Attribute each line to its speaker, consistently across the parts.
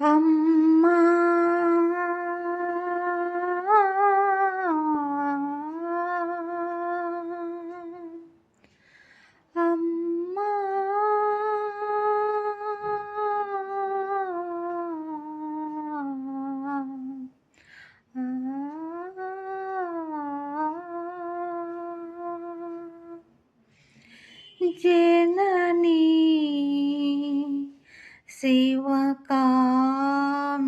Speaker 1: అమ్మా అమ్మా జననీ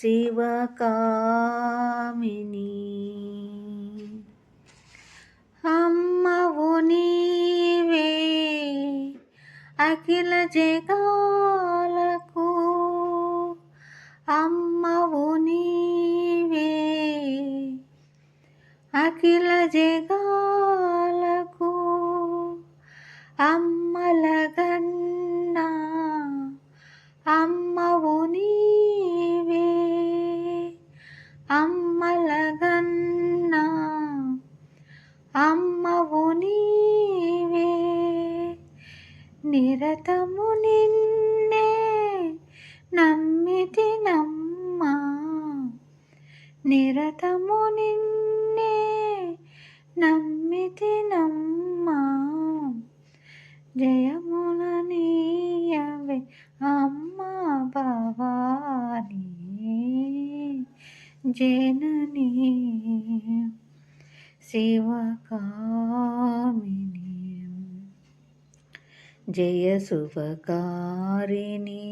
Speaker 1: శివకామిని. అమ్మవు నీవే అఖిల జగాలకు అమ్మవు నీవే అఖిల జగాలకు అమ్మలగన్నా అమ్మ అమ్మలగన్నా అమ్మవు నీవే నిరతము నిన్నే నమ్మితి నమ్మ. నిరతము నిన్నే నమ్మితి నమ్మ. జయము నీయవే అమ్మ భవానీ జననీ శివకామిని జయ శుభకారిణి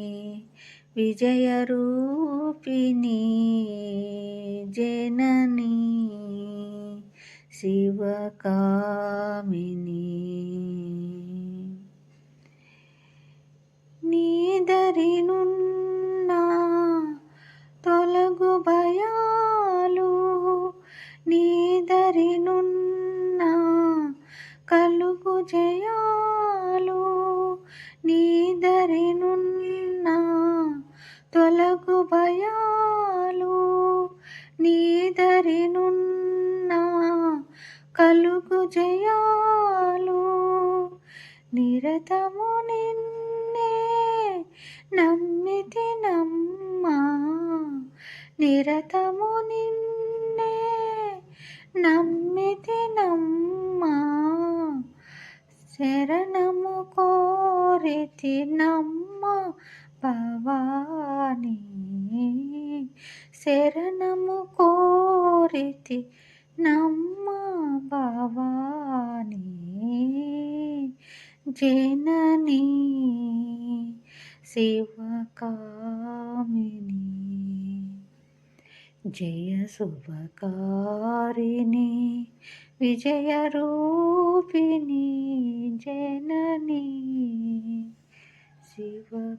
Speaker 1: విజయరూపిణి జననీ శివకామిని నీదరినున్నా నీదరినున్న కలుగు జయాలు నిరతము నిన్నే నమ్మితి నమ్మా. నిరతము నిన్నే నమ్మితి నమ్మా. శరణము కోరితి నమ్మ భవానీ. శరణము కోరితి నమ్మ భవానీ. జననీ శివకామిని జయ శుభకారిణి విజయరూపిణి జననీ. శివ